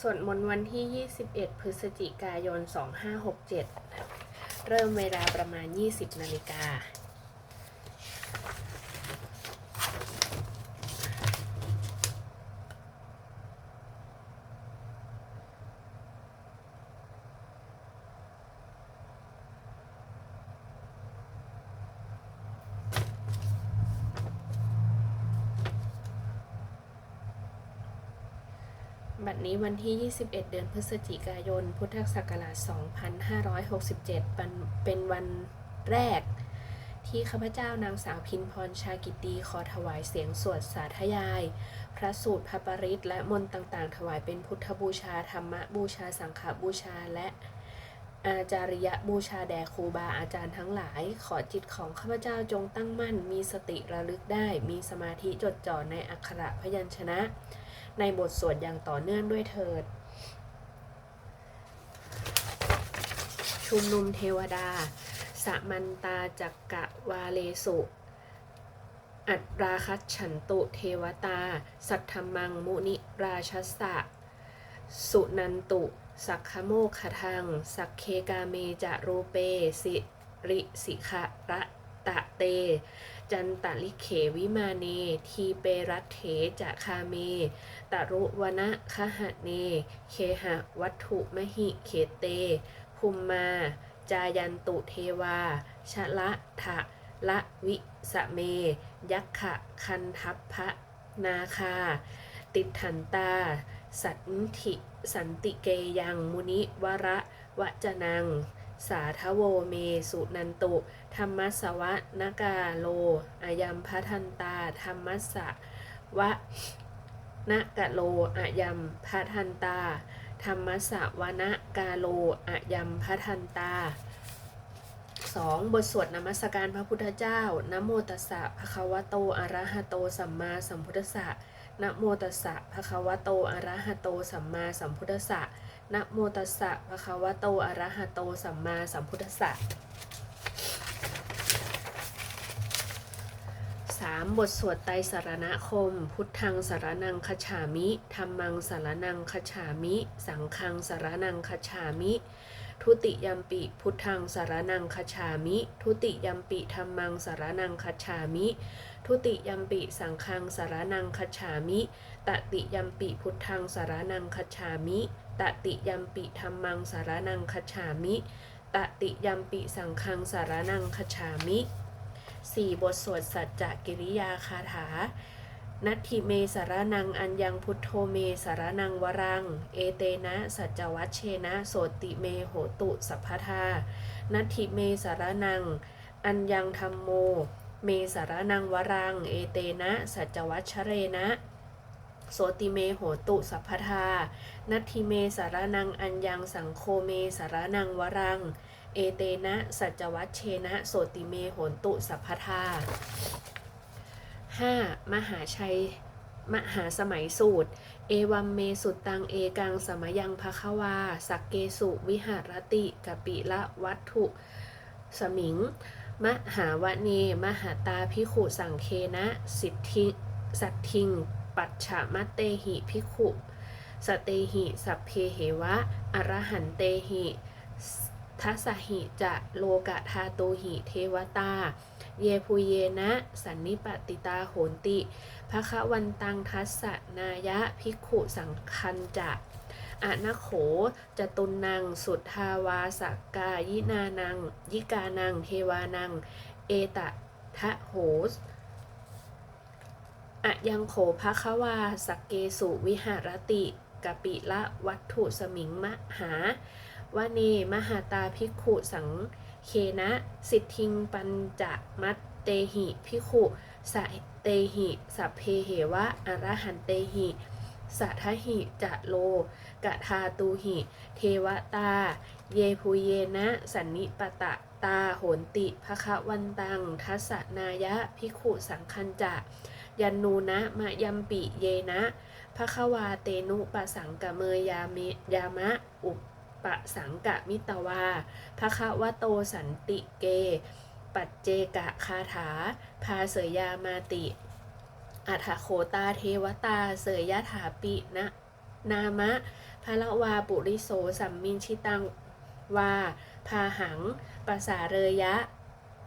สวดมนต์วันที่ 21 พฤศจิกายน 2567 เริ่มเวลาประมาณ 20 นาฬิกา นี้วันที่ 21 เดือนพฤศจิกายน พุทธศักราช 2567 เป็นวันแรก ที่ข้าพเจ้านางสาวพินพรชากิตีขอถวายเสียงสวดสาธยาย พระสูตรพระปริตและมนต์ต่างๆ ถวายเป็นพุทธบูชา ธรรมบูชา สังฆบูชา และอาจาริยบูชาแด่ครูบาอาจารย์ทั้งหลาย ขอจิตของข้าพเจ้าจงตั้งมั่น มีสติระลึกได้ มีสมาธิจดจ่อในอักขระพยัญชนะ ในบทสวดอย่างต่อเนื่องด้วยเถิด ชุมนุมเทวดา สมันตาจักกะวาเลสุ อัตราคัตฉันตุเทวตา สัทธมังมุนิราชสสะสุนันตุสักขโมคทัง สักเคกาเมจะรูเป สิริสิขะระ ตะเต จันตะลิเขวิมาเน ทีเปรัตเถจะคาเม ตรุวนะคหะเน เคหะวัตถุมหิเขเต ภูมมา จายันตุเทวา ชะละทะละวิสะเม ยักขะคันทัพพะนาคา ติดถันตา สันติสันติเกยังมุนิวระวะจนัง สาทโวเมสุนันตุ ธรรมสวะนกาโลอายัมพทันตา ธรรมสะวะนกะโลอายัมพทันตา ธรรมสะวนกาโลอายัมพทันตา 2. บทสวดนมัสการพระพุทธเจ้านโมตัสสะภะคะวะโตอะระหะโตสัมมาสัมพุทธัสสะนะโมตัสสะภะคะวะโตอะระหะโตสัมมาสัมพุทธัสสะนะโมตัสสะภะคะวะโตอะระหะโตสัมมาสัมพุทธัสสะ 3. บทสวดไตรสารณคม พุทธังสารนังคฉามิธรรมังสารนังคฉามิ สังฆังสารนังคฉามิ ทุติยัมปิพุทธังสารนังคฉามิ ทุติยัมปิธรรมังสารนังคฉามิ ทุติยัมปิสังฆังสารนังคฉามิ ตติยัมปิพุทธังสารนังคฉามิ ตติยัมปิธรรมังสารนังคฉามิ ตติยัมปิสังฆังสารนังคฉามิ 4. บทสวดสัจจกิริยาคาถา นัตถิเมสารนังอัญญังพุทโธเมสารนังวรัง เอเตนะสัจวัชเชนะโสติเมโหตุสัพพทา นัตถิเมสารนัง อัญญังธรรมโม เมสารนังวรัง เอเตนะสัจวัชเรนะโสติเมโหตุสัพพทา นัตถิเมสารนังอัญญังสังโฆเมสารนังวรัง เอเตนะ สัจวัชเชนะ โสติเมโหนตุสัพพทา 5. มหาชัย มหาสมัยสูตร เอวัมเมสุตตัง เอกังสมยังภควา สักเกสุวิหารติกปิละวัตถุสมิง มหาวะเน มหาตาพิขุสังเคนะ สิทธิสัตทิง ปัจฉามัตเตหิพิขุสเตหิ สัพเพเหวะ อรหันเตหิ ทัสหิจะโลกะทาโตหิเทวตา เยภูเยนะ สันนิปติตาโหนติภะคะวันตังทัสสนายะภิกขุสังคันจะอะนะโขจตุนัง สุทธาวาสกายินานัง ยิกานัง เทวานัง เอตะทะโหสอะยังโขภะควาสกเกสุวิหารติกปิละวัตถุสมิงมหา วเนมหาตาภิกขุสังเคนะ สิทธิงปัญจมัตเตหิภิกขุสะเตหิสัพเพเหวะอรหันเตหิสัทหิจะโลกะทาตูหิ เทวตา เยภูเยนะ สันนิปตะตาโหนติภคะวันตัง ทัสนายะภิกขุสังคันจะ ยันนูนะมะยัมปิเยนะภควาเตนุปสังกะเมยยาเมยามะอุป ปะสังกะมิตวาภะคะวะโตสันติเก ปัจเจกะคาถา พาเสยยามาติ อัฐโคตาเทวตา เสยยะถาปินะนามะพระละวาปุริโสสัมมินชิตังวาพาหังปสาเรยะ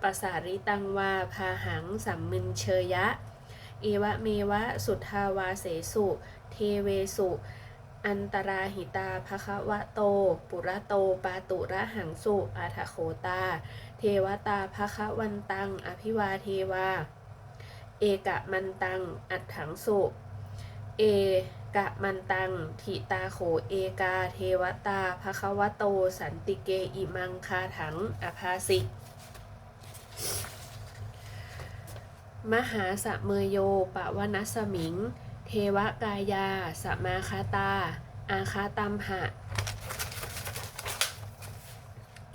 ปสาริตังวาพาหังสัมมินเชยะ เอวะเมวะสุทธาวาเสสุ เทเวสุ อันตราหิตาภควะโต ปุระโตปาตุระหังสุอาทโคตา เทวตาภควันตัง อภิวาเทวา เอกะมันตัง อัดถังสุ เอกะมันตังทิตาโขเอกา เทวตาภควะโต สันติเกอิมังคาถัง อภาสิมหาสะเมโยปะวนัสมิง เทวกายา สมาคาตา อาคาตัมหะ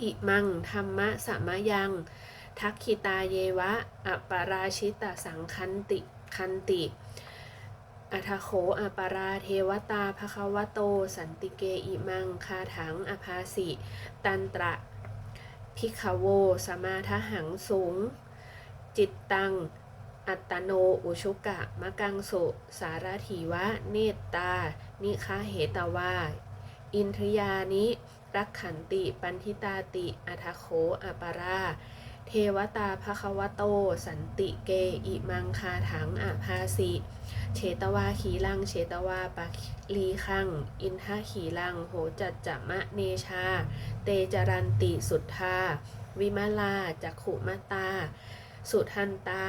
อิมัง ธรรมะสมยัง ทักขิตาเยวะอัปปราชิตสังคันติคันติอัทโขอัปปราเทวตาภควโต สันติเกอิมัง คาถัง อภาสิ ตันตระพิคโว สมาทหังสูง จิตตัง อัตโนอุชุกะมะกังสุสารถีวะ เนตตา นิคาเหตวา อินทริยานิรักขันติ ปันทิตาติ อัทโขอัปปราเทวตาภควโต สันติเก อิมังคาถังอาภาสิเชตวาขีลังเชตวาปะลีคัง อินทะขีลัง โหจัจจมะเนชา เตจรันติสุทธา วิมาลาจักขุมตา สุทันตา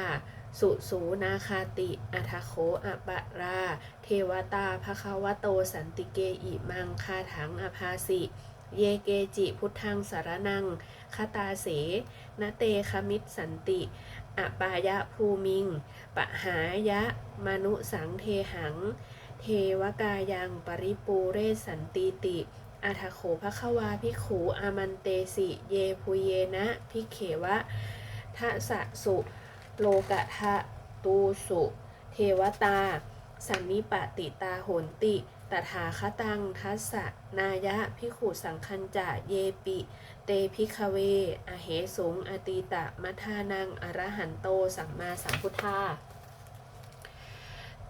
สุสูนาคาติอัทโขอัปปรา เทวตาภควโตสันติเกอิมังคาถังอภาสิ เยเกจิพุทธังสารนังคตาเสนเตคมิตสันติอปายะภูมิง ปะหายะ มนุสังเทหัง เทวกายังปริปูเรสันติติอัทโขภควาพิขูอามันเตสิ เยพุเยนะ พิเขวะทะสะสุ โลกะทะตูสุ เทวตา สันนิปติตาโหนติ ตถาคตังทัสสะนายะพิขุสังคัญจะเยปิ เตพิคเว อเหสุง อตีตะมัทานัง อรหันโต สัมมาสัมพุทธา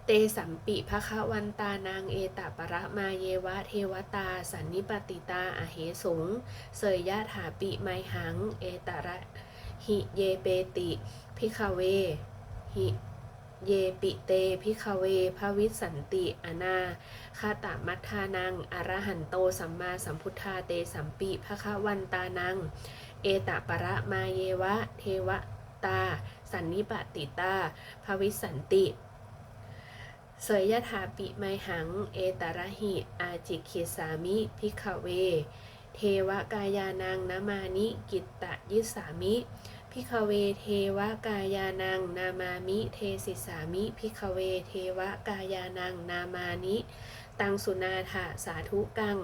เตสัมปิภคะวันตานางเอตประมาเยวะเทวตา สันนิปติตาอเหสุงเสยยะถาปิไมหัง เอตระ หิเยเปติพิคเว หิเยปิเตพิคเวภวิสันติอนาคาตามัทธานัง อรหันโตสัมมาสัมพุทธาเตสัมปิภคะวันตานัง เอตประมาเยวะ เทวตา สันนิปติตาภวิสันติเสยยถาปิไมหัง เอตระหิ อาจิคิสามิ พิขเว เทวกายานังนามานิกิตตยิสามิพิขเวเทวกายานังนามามิเทสิสามิพิขเวเทวกายานังนามานิ ตังสุนาถาสาธุกัง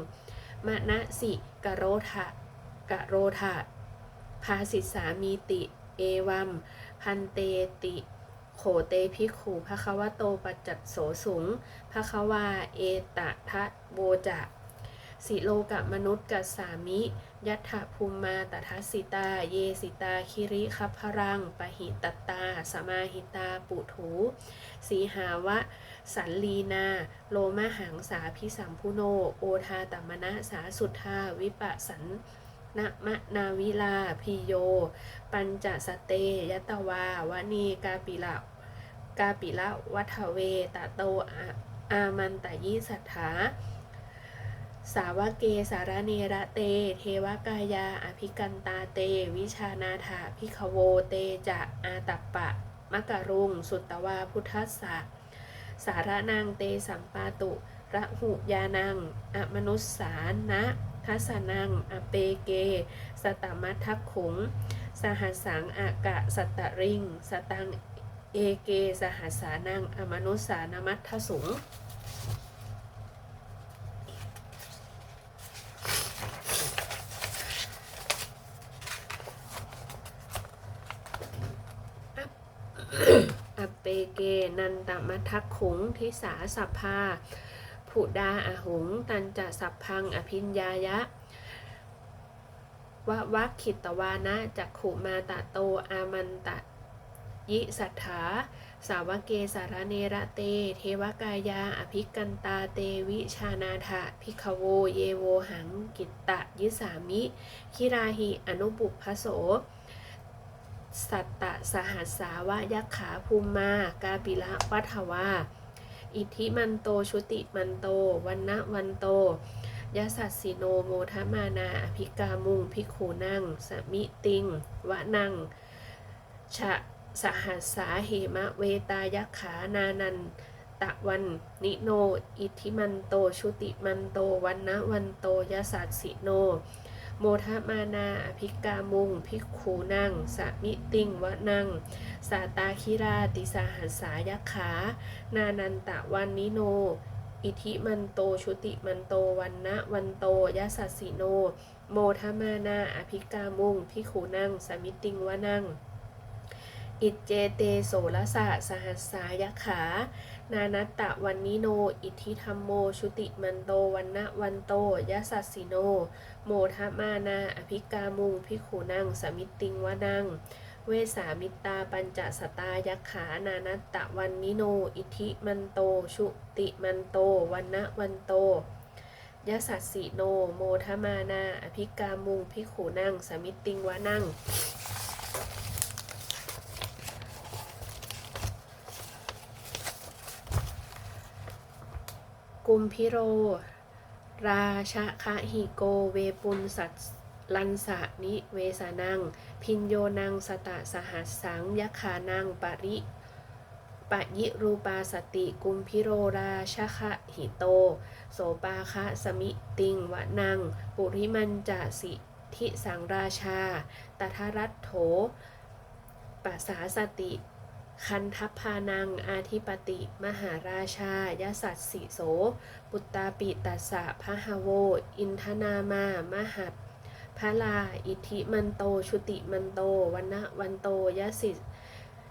มะนะสิกโรทะกโรทะภาสิสามีติ เอวัม พันเตติโขเตพิขูภควโตปัจจัตโสสุงภควาเอตะทะโบจะ สิโลกะมนุษย์กัสสามิ ยัตถภูมิมาตทัสสิตา เยสิตา คิริคัพรัง ปหิตตา สมาหิตา ปุถูสีหาวะ สันลีนา โลมหังสาพิสัมพุโน โอทาตมณะสาสุทธา วิปะสันนะมะนาวิลาพิโย ปัญจสเตยตวาวณีกาปิละกาปิละวัฒเวตะโตออามันตยิสัทธา สาวเกสารเนระเต เทวกายา อภิกันตาเต วิชานาถาพิขโวเตจะอาตัปปะมะกะรุง สุตตวาพุทธัสสะสารนางเตสัมปาตุ ระหุยานังอมนุสสานะทัสนัง อเปเก สตมัททักขุง สหัสสังอากะสตริง สตัง เอเก สหัสสานัง อมนุสสานมัททสุง อ เปเก นันตมัทักขุงทิสาสัพพาผุดาอหุง ตันจะสัพพังอภิญญายะวะวักขิตวานะจักขุมาตะโตอามันตะยิสัทธาสาวเกสารเนระเต เทวกายา อภิกันตาเตวิชานาถะพิคโว เยโวหัง กิตตะยิสามิ คิราหิ อนุปุพโส สัตตะสหัสสาวะยักขาภูมมา กาปิละวัฏวาอิทธิมันโตชุติมันโตวันนะวันโตยะสัสสิโนโมทมานาอภิกามุงพิกขูนั่งสมิติง วะนังชะสหัสสาเหมะเวตายักขานานันตะวันนิโน อิทธิมันโตชุติมันโตวันนะวันโตยะสัสสิโน โมทมานาอภิกามุงพิกขูนั่งสมิติงวะนัง สาตาคิราติสาหัสายขา นานันตะวันนิโน อิทิมันโตชุติมันโตวันนะวันโตยะสัสสิโน โมทมานาอภิกามุงพิกขูนั่งสมิติงวะนัง อิจเจเตโสรสะสหัสสายขา นานัตตะวันนิโน อิทธิธรรมโม ชุติมันโตวันนะวันโตยะสัสสิโน โมทมานา อภิกามุงพิขูนัง สมิติงวะนัง เวสามิตาปัญจสตายักขานานัตตะวันนิโน อิทธิมันโต ชุติมันโตวันนะวันโตยะสัสสิโน โมทมานา อภิกามุงพิขูนัง สมิติงวะนัง กุมพิโร ราชะคะหิโกเวปุนสัตลันสะนิเวสานัง พินโยนังสตะสหัสสังยขานังปริปะยิรูปาสติกุมพิโรราชคะหิโต โสปาคะสมิติงวะนัง ปุริมันจะสิทิสังราชาตถารัตโถปัสสาสติ คันทัพพานัง อาธิปติ มหาราชายสัสสิโส ปุตตาปิตัสสะพะหะโว อินทนามามหับพระลา อิทธิมันโต ชุติมันโตวันนะวันโตยสิ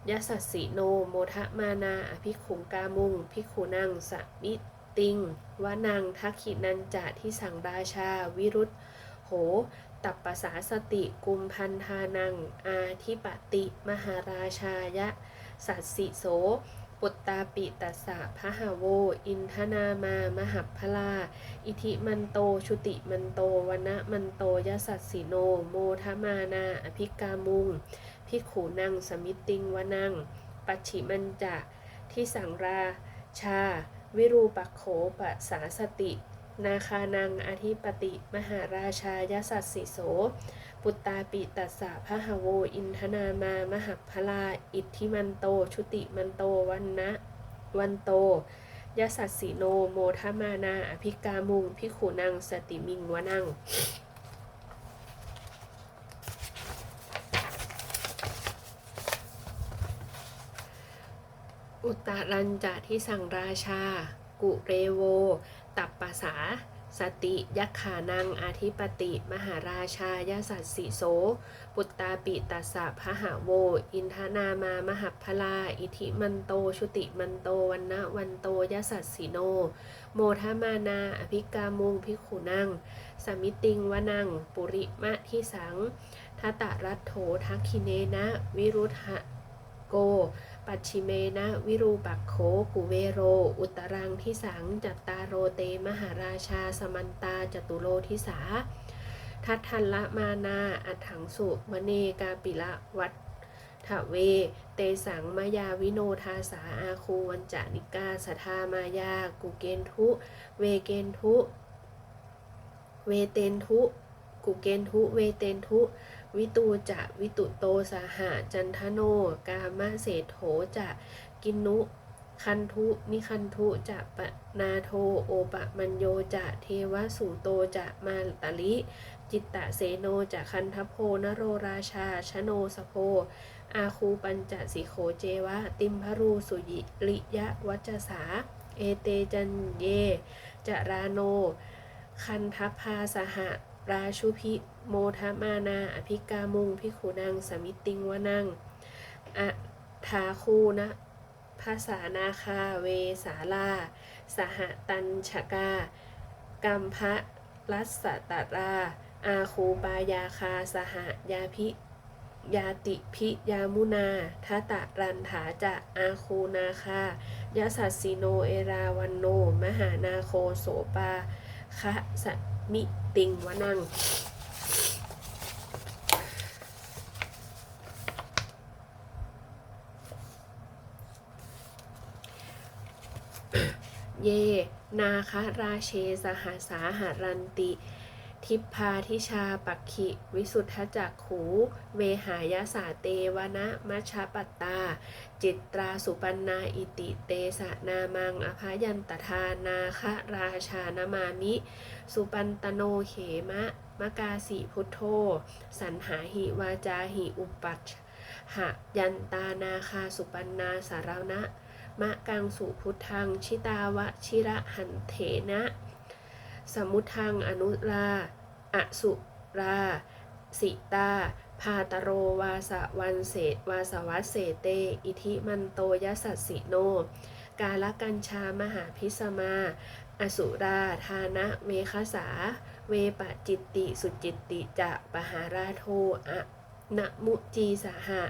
ยสัสสิโน โมทะมานาอภิขุงกามุงพิกขุนังสมิติงวะนังทักขินันจะที่สังราชา วิรุธโห ตัปปสาสติ กุมพันธานัง อาธิปติ มหาราชายะ สัสสิโส ปุตตาปิตัสสะพะหาโว อินทนามามหัพพลา อิทิมันโต ชุติมันโตวนะมันโตยสัสสิโน โมทมานา อภิกามุง พิกขูนัง สมิติงวนัง ปัจฉิมันจะที่สังราชา วิรูปัโขปะสาสติ นาคานังอธิปติ มหาราชายสัสสิโส ปุตตาปิตัสสะพะหะโว อินทนามามหัพลา อิทธิมันโต ชุติมันโต วันนะ วันโตยสัสสิโน โมทมานา อภิกามุงพิขุนัง สติมิงวนัง อุตตรัญจะที่สังราชา กุเรโว ตับปปสา สติยักขานังอาธิปติ มหาราชายาสัสสิโส ปุตตาปิตัสสะพหะโว อินทนามามหัพพลา อิทิมันโต ชุติมันโตวันนะวันโตยาสัสสิโน โมทมานา อภิกามุงพิขุนัง สมิติงวนัง ปุริมะทิสังทัตตะรัตโถทักขิเนนะ วิรุธะโก ปัจฉิเมนะวิรูปักโขกุเวโร อุตรังทิสัง จัตตาโรเตมหาราชา สมันตาจตุโลทิสา ทัทันละมานา อัฏฐังสุมเนกาปิละวัตถเว เตสังมายาวิโนทาสาอาคูวันจานิกาสทามายา กุเกนทุ เวเกนทุ เวเตนทุ กุเกนทุ เวเตนทุ วิตูจะวิตุโตสาหะจันทโน กามะเศรษโถจะกินุ คันทุนิคันทุจะปะนาโทโอปะมัญโยจะเทวสุโตจะมาตลิ จิตตะเสโนจะคันทโพนโรราชาชโนสโพอาคูปัญจสิโขเจวะ ติมพรูสุยิริยะวัจสา เอเตจันเย จราโน คันทพาสหราชุพิ โมทมานา อภิกามุงพิขุนัง สมิติงวนังอะทาคูนะภาษานาคาเวสาลา สหตัญชกา กัมพะรัสสตตราอาคูปายาคา สหยาพิยาติพิยามุนาทัตะรันถาจะอาคูนาคายะสัสสิโนเอราวันโน มหานาโคโสปาคะสมิติงวนัง เย นาคราเชสหาสาหารันติ ทิพพาทิชาปักขิ วิสุทธจักขู เวหายาสาเตวนะมัชปัตตา จิตตราสุปันนาอิติเตสะนามังอภายันตทานาคราชานามามิ สุปันตโนเขมะมกาสีพุทโธ สันหาหิวาจาหิอุปัชหะยันตานาคาสุปันนาสารณะ มะกังสุพุทธัง ชิตาวะชิระหันเถนะ สมุทังอนุราอสุรา สิตา พาตโรวาสวันเศษวาสวัสเสเต อิทิมันโตยสัสสิโน กาลกัญชามหาพิสมา อสุราทานะเวคสา เวปจิตติสุจิตติจะปหาราโทอะ นะมุจีสหะ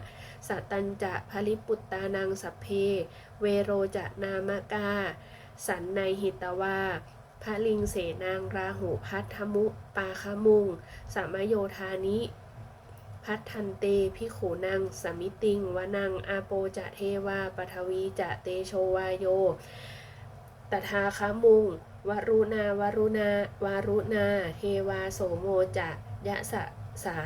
สัตัญจะภริปุตตานังสัพเพ เวโรจะนามกา สันในหิตวาพระลิงเสนางราหูพัทธมุปาคมุงสามโยธานิ พัทันเตพิขูนังสมิติงวนังอาโปจะเทวาปทวีจะเตโชวายโย ตถาคามุงวรุณาวรุณาวารุณา เทวาโสโมจะยะสะ สา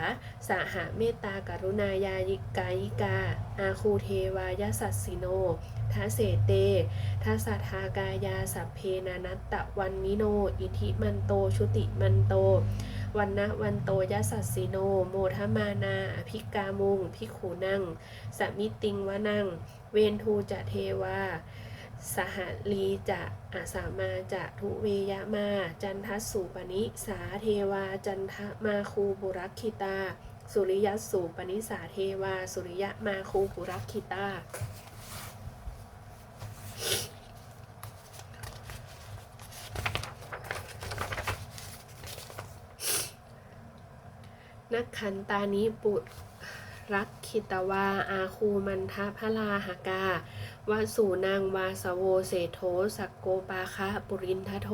สหเมตตากรุณายายิกายิกา อาคูเทวายสัสสิโนทัสเสเตทัสสทากายาสัพเพนานัตตะวันนิโน อิทิมันโต ชุติมันโต วันนะวันโตยสัสสิโน โมทมานาอภิกามุงพิขูนังสมิติงวะนัง เวนทูจะเทวา สหลีจะอาสามาจะทุเวยะมา จันทัสสุปนิสาเทวา จันทมาคูบุรักขิตา สุริยสสุปนิสาเทวา สุริยะมาคูบุรักขิตานักขันตานิปุรักขิตวา อาคูมันทะพลาหกา วาสูนางวาสโวเศโธสักโกปาคะปุรินทโท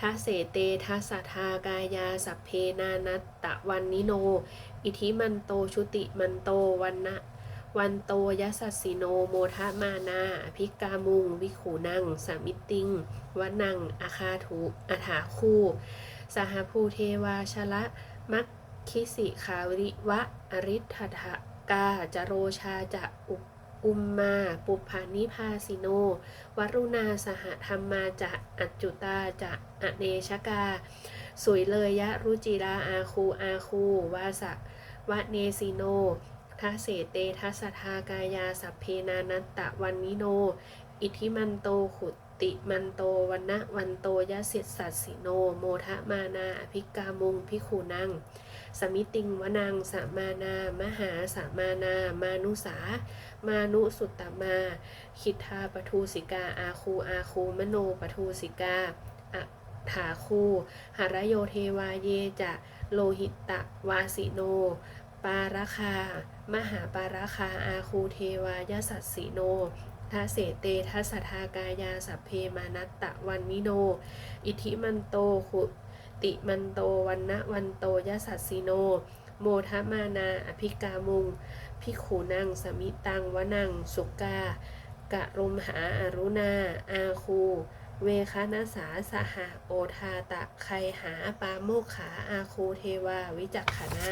ทัเสเตทัสทากายาสัพเพนานัตตะวันนิโน อิทิมันโตชุติมันโตวันนะวันโตยสัสสิโนโมทะมานาภิกามุง วิขูนังสามิติงวันังอาคาทุอาถาคู่ สหภูเทวาชละมัคคิสิขาวริวะ อริทธะกาจโรชาจะอุป อุมมา ปุพานิพาสิโน วรุณาสหธรรมมาจะอัจจุตาจะอเนชกา สุยเลยยะรุจิราอาคูอาคูวาสะวะเนสิโนทัเสเตทัสทากายาสัพเพนานัตตะวันนิโน อิทิมันโตขุติมันโตวันนะวันโตยะเสสสัสสิโน โมทะมานาอภิกามุงพิขูนัง สมิติงวนังสามานามหาสามานา มานุสา มานุสุตตมาคิทาปทูสิกา อาคูอาคูมโนปทูสิกาอะถาคูหารโยเทวาเยจะโลหิตะวาสิโน ปาราคา มหาปาราคาอาคูเทวายสัสสิโนทัเสเตทัสทากายาสัพเพมานัตตะวันนิโน อิทิมันโตขุ ติมันโตวันนะวันโตยสัสสิโน โมทะมานา อภิกามุงพิขูนัง สมิตังวนัง สุกา กะรุมหาอารุณา อาคู เวคานาสาสหาโอทาตะไคหาปาโมกขา อาคูเทวา วิจักขานา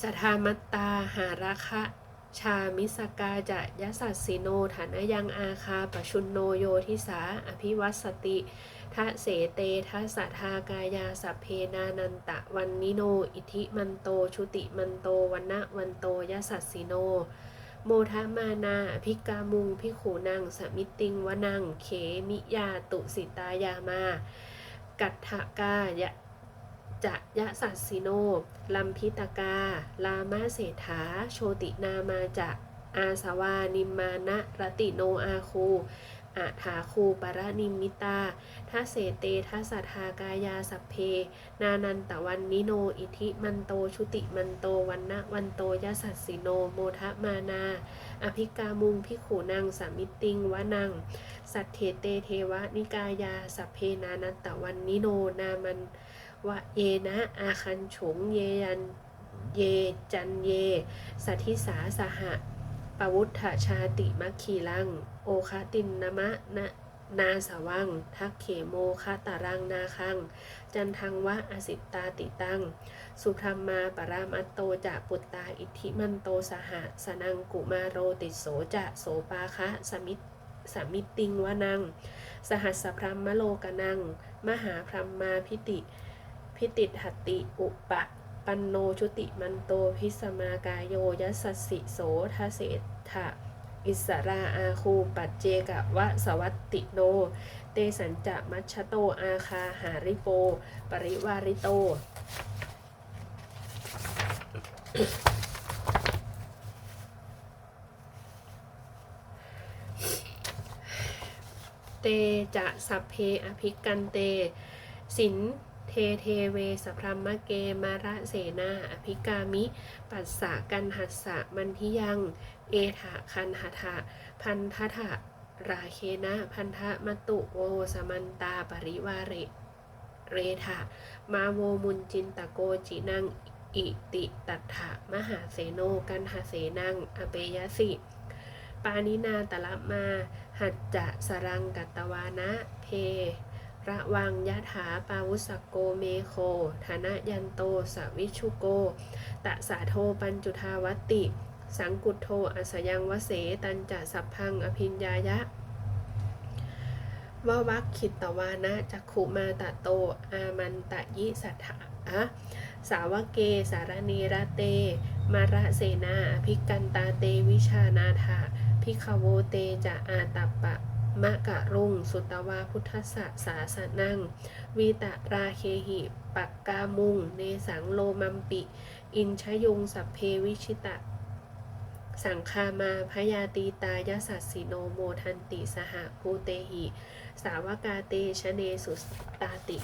สทามัตตาหาราคะชามิสกาจะยสัสสิโนฐานยังอาคาปชุนโนโยทิสา อภิวัสติ ทะเสเตทัสสะทากายาสัพเพนานันตะวันนิโน อิทิมันโต ชุติมันโตวันนะวันโตยสัสสิโน โมทะมานาอภิกามุงพิขูนังสมิติงวนังเขมิยาตุสิตายามา กัตถกายะจะยะสัสสิโน ลัมพิตกา ลามาเศรษฐาโชตินามาจะอาสวานิมานะรติโนอาคู อาถาคูปรนิมิตาทัเสเตทัสสทากายาสัพเพ นานันตะวันนิโน อิทิมันโต ชุติมันโต วันนะวันโตยสัสสิโน โมทะมานา อภิกามุงพิขูนังสามิตติงวะนัง สัทเทเตเทวะนิกายาสัพเพนานันตะวันนิโน นามันวะเยนะ อาคันฉงเยยัน เยจันเย สัทธิสาสหะ ปวุฒชาติมัคคีลัง โอคาตินนมะนะนาสวัง ทักเขโมคาตารังนาคัง จันทังวะอสิตตาติตัง สุธรรมาปรามัตโตจะปุตตาอิทิมันโตสหะสนังกุมาโรติโสจะโสปาคะสมิตสมิตติงวะนัง สหัสสพรหมโลกนัง มหาพรมมาพิติ พิติหัตติอุปะ ปันโนชุติมันโตพิสมากายโยยัสสิโสทเศธะอิสราอาคูปัจเจกะวะสวัตติโน เตสัญจะมัชชโตอาคาหาริโป ปริวาริโต เตจะสัพเพอภิกันเต สิน เทเทเวสพรหมเกมาระเสนาอภิกามิ ปัสสะกันหัสสะมันทิยัง เอถะคันหทะพันทะทะราเคนะพันธะมตุโวสมันตาปริวาเรเรถะมาโวมุนจินตะโกจินังอิติตัถะมหาเสโนกันหเสนังอเปยสิ ปานินาตละมา หัจจะสรังกัตตวานะเพ ระวังยะถาปาวุสโกเมโคธนะยันโตสวิชุโก ตะสาโทปัญจุทาวติ สังกุทโทอัสยังวเสตันจะสัพพังอภิญญายะววักขิตตวานะจักขุมาตะโต อามันตะยิสัทธะสาวกเกสารเนระเต มาระเสนาภิกันตาเตวิชานาถาพิขโวเตจะอาตัปปะ มะกะรุง สุตวาพุทธสสะสาสนัง วีตะราเคหิ ปักกามุง เนสังโลมัมปิ อินชยุงสัพเพวิชิตะ สังคามาพยาตีตายสัสสิโนโมทันติสหภูเตหิ สาวกาเตชเนสุตาติ